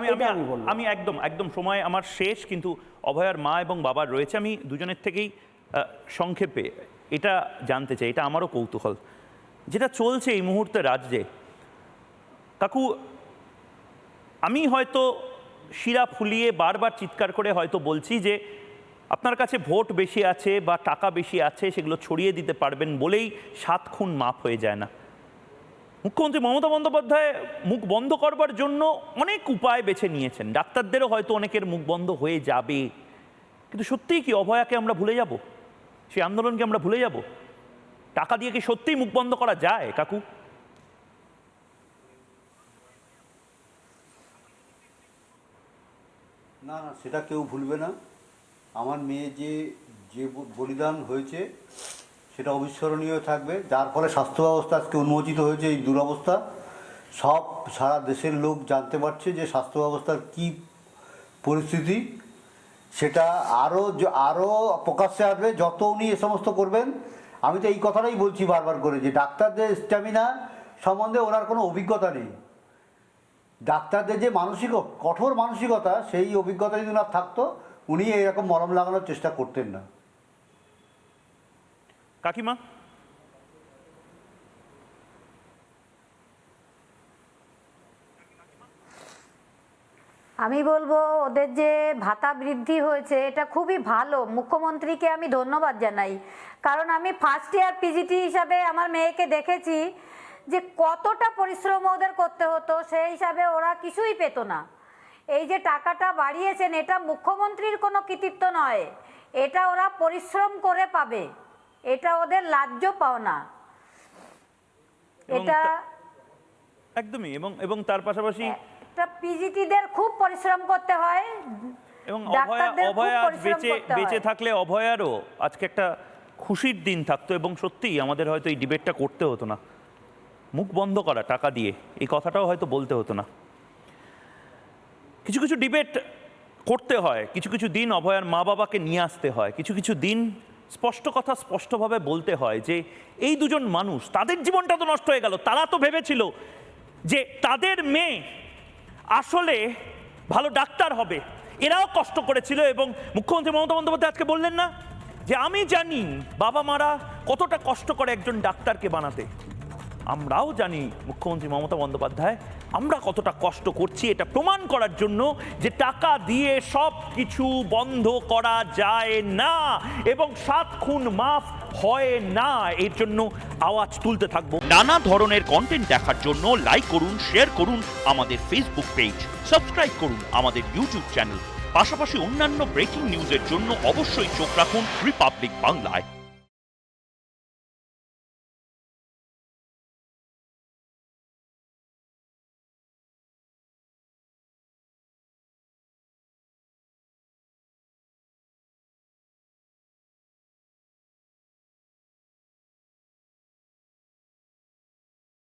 আমি আমি আমি একদম একদম সময় আমার শেষ কিন্তু অভয়ার মা এবং বাবার রয়েছে আমি দুজনের থেকেই সংক্ষেপে এটা জানতে চাই এটা আমারও কৌতূহল। যেটা চলছে এই মুহূর্তে রাজ্যে কাকু আমি হয়তো শিরা ফুলিয়ে বারবার চিৎকার করে হয়তো বলছি যে আপনার কাছে ভোট বেশি আছে বা টাকা বেশি আছে সেগুলো ছড়িয়ে দিতে পারবেন বলেই সাত খুন মাপ হয়ে যায় না। মুখ্যমন্ত্রী মমতা বন্দ্যোপাধ্যায় মুখ বন্ধ করবার জন্য অনেক উপায় বেছে নিয়েছেন। ডাক্তারদেরও হয়তো অনেকের মুখ বন্ধ হয়ে যাবে। কিন্তু সত্যিই কি অভয়াকে আমরা ভুলে যাব? সেই আন্দোলনকে আমরা ভুলে যাব? টাকা দিয়ে কি সত্যিই মুখ বন্ধ করা যায়, কাকু? না না, সেটা কেউ ভুলবে না। আমার মেয়ে যে যে বলিদান হয়েছে সেটা অবিস্মরণীয় থাকবে। যার ফলে স্বাস্থ্য ব্যবস্থা আজকে উন্মোচিত হয়েছে এই দুরবস্থা। সব সারা দেশের লোক জানতে পারছে যে স্বাস্থ্য ব্যবস্থার কী পরিস্থিতি। সেটা আরও আরও প্রকাশ্যে আসবে, যত উনি এ সমস্ত করবেন। আমি তো এই কথাটাই বলছি বারবার করে যে ডাক্তারদের স্ট্যামিনা সম্বন্ধে ওনার কোনো অভিজ্ঞতা নেই। ডাক্তারদের যে মানসিক, কঠোর মানসিকতা, সেই অভিজ্ঞতা যদি ওনার থাকতো, উনি এরকম মলম লাগানোর চেষ্টা করতেন না। কাকিমা? আমি বলব, ওদের যে ভাতা বৃদ্ধি হয়েছে, এটা খুবই ভালো। মুখ্যমন্ত্রীকে আমি ধন্যবাদ জানাই। কারণ আমি ফার্স্ট ইয়ার পিজিটি হিসাবে আমার মেয়েকে দেখেছি যে কতটা পরিশ্রম ওদের করতে হতো, সেই হিসাবে ওরা কিছুই পেত না। এই যে টাকাটা বাড়িয়েছেন, এটা মুখ্যমন্ত্রীর কোনো কৃতিত্ব নয়। এটা ওরা পরিশ্রম করে পাবে। এটা ওদের লাজ্য পাওনা। এটা একদমই এবং এবং তার পাশাপাশি এটা পিজিটিদের খুব পরিশ্রম করতে হয়। এবং অভয়া অভয়া বেঁচে বেঁচে থাকলে অভয়ারও আজকে একটা খুশির দিন থাকতো এবং সত্যিই আমাদের হয়তো এই ডিবেটটা করতে হতো না। মুখ বন্ধ করা টাকা দিয়ে এই কথাটাও হয়তো বলতে হতো না। কিছু কিছু ডিবেট করতে হয় কিছু কিছু দিন অভয়ার মা বাবাকে নিয়ে আসতে হয় কিছু কিছু দিন স্পষ্ট কথা স্পষ্টভাবে বলতে হয় যে এই দুজন মানুষ, তাদের জীবনটা তো নষ্ট হয়ে গেল। তারা তো ভেবেছিল যে তাদের মেয়ে আসলে ভালো ডাক্তার হবে। এরাও কষ্ট করেছিল এবং মুখ্যমন্ত্রী মমতা বন্দ্যোপাধ্যায় আজকে বললেন না যে, আমি জানি বাবা মারা কতটা কষ্ট করে একজন ডাক্তারকে বানাতে। আমরাও জানি মুখ্যমন্ত্রী মমতা বন্দ্যোপাধ্যায় আমরা কতটা কষ্ট করছি এটা প্রমাণ করার জন্য যে টাকা দিয়ে সব কিছু বন্ধ করা যায় না এবং সাত খুন মাফ হয় না। এর জন্য আওয়াজ তুলতে থাকব। নানা ধরনের কন্টেন্ট দেখার জন্য লাইক করুন শেয়ার করুন আমাদের ফেসবুক পেজ সাবস্ক্রাইব করুন আমাদের ইউটিউব চ্যানেল পাশাপাশি অন্যান্য ব্রেকিং নিউজের জন্য অবশ্যই চোখ রাখুন রিপাবলিক বাংলায়